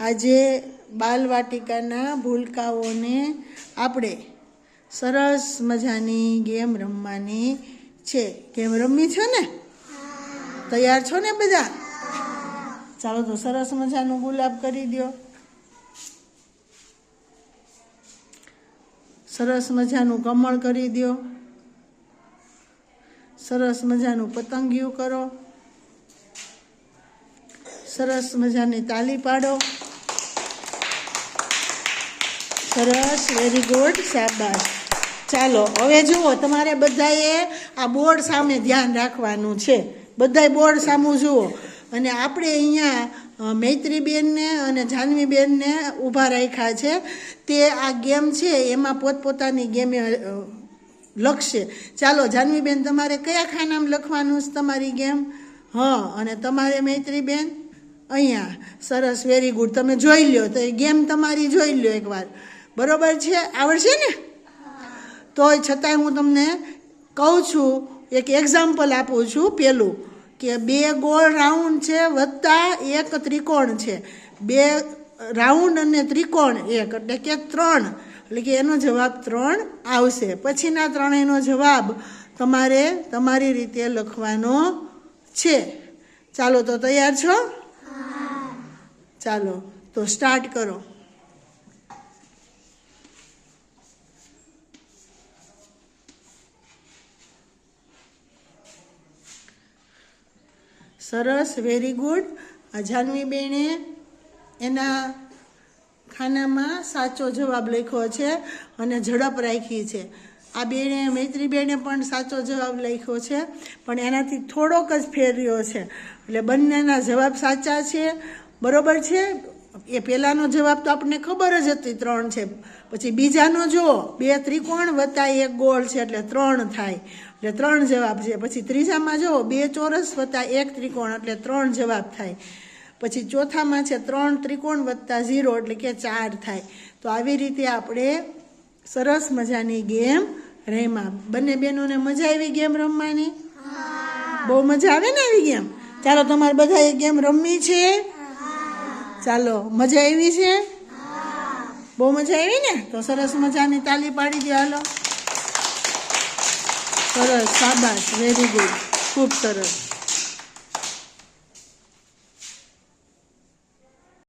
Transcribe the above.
આજે બાલવાટિકાના ભૂલકાઓને આપણે સરસ મજાની ગેમ રમવાની છે. ગેમ રમવી છે ને? તૈયાર છો ને બધા? ચાલો તો સરસ મજાનું ગુલાબ કરી દો સરસ મજાનું કમળ કરી દો સરસ મજાનું પતંગિયું કરો. સરસ મજાની તાલી પાડો. સરસ વેરી ગુડ શાબાશ. ચાલો, હવે જુઓ, તમારે બધાએ આ બોર્ડ સામે ધ્યાન રાખવાનું છે. બધાય બોર્ડ સામું જુઓ. અને આપણે અહીંયા મૈત્રીબેનને અને જાહ્નવીબેનને ઊભા રાખ્યા છે. તે આ ગેમ છે, એમાં પોતપોતાની ગેમે લખશે. ચાલો જાહ્નવીબેન તમારે કયા ખાનામાં લખવાનું છે તમારી ગેમ? હા, અને તમારે મૈત્રીબેન? અહીંયા. સરસ વેરી ગુડ તમે જોઈ લ્યો, તો એ ગેમ તમારી જોઈ લ્યો એકવાર. બરોબર છે? આવડશે ને? તોય છતાંય હું તમને કહું છું એક એક્ઝામ્પલ આપું છું પેલું કે બે ગોળ રાઉન્ડ છે વત્તા એક ત્રિકોણ છે. બે રાઉન્ડ અને ત્રિકોણ એક એટલે કે ત્રણ એટલે કે એનો જવાબ ત્રણ આવશે. પછીના ત્રણેયનો જવાબ તમારે તમારી રીતે લખવાનો છે. ચાલો તો તૈયાર છો? ચાલો તો સ્ટાર્ટ કરો. સરસ વેરી ગુડ આ જાનવી બેને એના ખાનામાં સાચો જવાબ લખ્યો છે અને ઝડપ રાખી છે. આ બેને મૈત્રી બેને પણ સાચો જવાબ લખ્યો છે, પણ એનાથી થોડોક જ ફેર્યો છે. એટલે બંનેના જવાબ સાચા છે, બરોબર છે? એ પહેલાંનો જવાબ તો આપણને ખબર જ હતી ત્રણ છે. પછી બીજાનો જુઓ બે ત્રિકોણ વત્તા એક ગોળ છે એટલે ત્રણ થાય. એટલે ત્રણ જવાબ છે. પછી ત્રીજામાં જુઓ બે ચોરસ વત્તા એક ત્રિકોણ એટલે ત્રણ જવાબ થાય. પછી ચોથામાં છે ત્રણ ત્રિકોણ વત્તા ઝીરો એટલે કે ચાર થાય. તો આવી રીતે આપણે સરસ મજાની ગેમ રમ્યા. બંને બહેનોને મજા આવી ગેમ રમવાની? બહુ મજા આવે ને આવી ગેમ? ચાલો તમારે બધા એ ગેમ રમવી છે? ચાલો, મજા આવી છે? બહુ મજા આવી ને? તો સરસ મજાની તાલી પાડી દે, હાલો. સરસ, શાબાશ વેરી ગુડ ખૂબ સરસ.